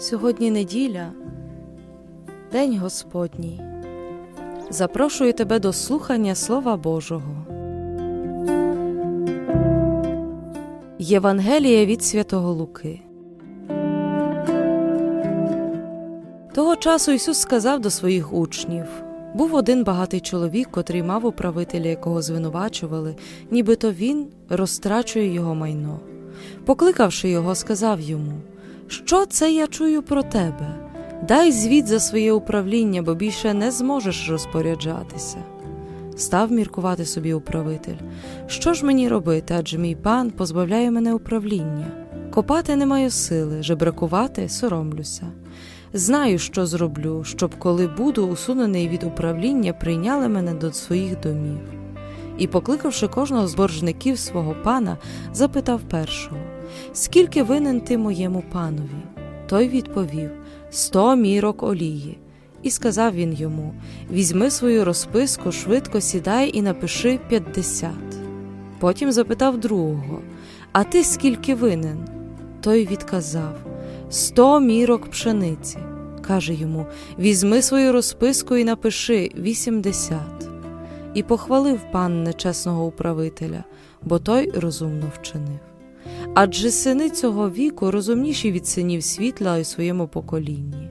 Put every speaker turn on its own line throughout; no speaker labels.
Сьогодні неділя, День Господній. Запрошую тебе до слухання Слова Божого. Євангеліє від Святого Луки. Того часу Ісус сказав до своїх учнів був один багатий чоловік, котрий мав управителя, якого звинувачували, нібито він розтрачує його майно. Покликавши його, сказав йому Що це я чую про тебе? Дай звіт за своє управління, бо більше не зможеш розпоряджатися. Став міркувати собі управитель. Що ж мені робити, адже мій пан позбавляє мене управління. Копати не маю сили, жебракувати соромлюся. Знаю, що зроблю, щоб, коли буду усунений від управління, прийняли мене до своїх домів. І, покликавши кожного з боржників свого пана, запитав першого Скільки винен ти моєму панові? Той відповів Сто мірок олії. І сказав він йому Візьми свою розписку, швидко сідай і напиши п'ятдесят. Потім запитав другого А ти скільки винен? Той відказав Сто мірок пшениці. Каже йому Візьми свою розписку і напиши вісімдесят. І похвалив пан нечесного управителя, бо той розумно вчинив. Адже сини цього віку розумніші від синів світла у своєму поколінні.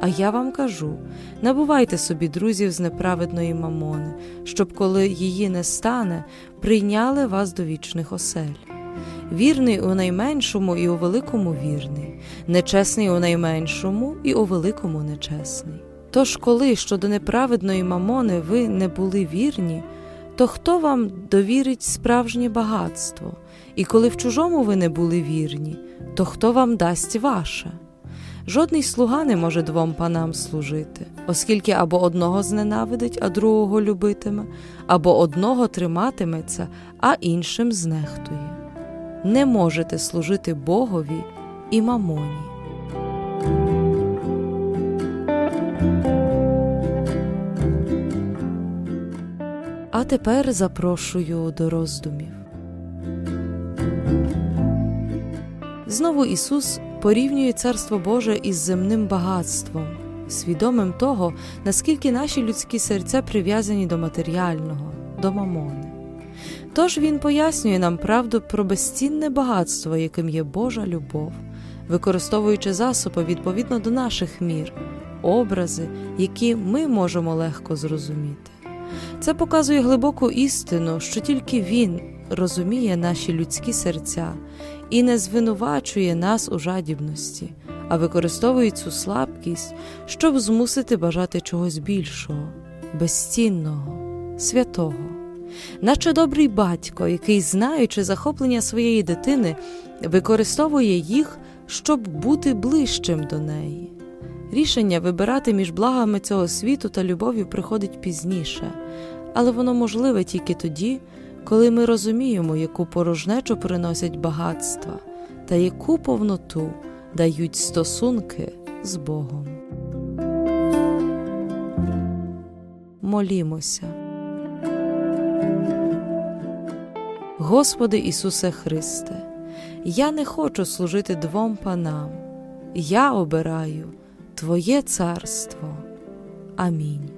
А я вам кажу набувайте собі друзів з неправедної мамони, щоб, коли її не стане, прийняли вас до вічних осель. Вірний у найменшому і у великому вірний, нечесний у найменшому і у великому нечесний. Тож, коли щодо неправедної мамони ви не були вірні, то хто вам довірить справжнє багатство? І коли в чужому ви не були вірні, то хто вам дасть ваше? Жодний слуга не може двом панам служити, оскільки або одного зненавидить, а другого любитиме, або одного триматиметься, а іншим знехтує. Не можете служити Богові і мамоні. А тепер запрошую до роздумів. Знову Ісус порівнює Царство Боже із земним багатством, свідомим того, наскільки наші людські серця прив'язані до матеріального, до мамони. Тож Він пояснює нам правду про безцінне багатство, яким є Божа любов, використовуючи засоби відповідно до наших мір, образи, які ми можемо легко зрозуміти. Це показує глибоку істину, що тільки Він розуміє наші людські серця і не звинувачує нас у жадібності, а використовує цю слабкість, щоб змусити бажати чогось більшого, безцінного, святого, наче добрий батько, який, знаючи захоплення своєї дитини, використовує їх, щоб бути ближчим до неї. Рішення вибирати між благами цього світу та любов'ю приходить пізніше, але воно можливе тільки тоді, коли ми розуміємо, яку порожнечу приносять багатства та яку повноту дають стосунки з Богом. Молімося. Господи Ісусе Христе, я не хочу служити двом панам, я обираю Твоє царство. Амінь.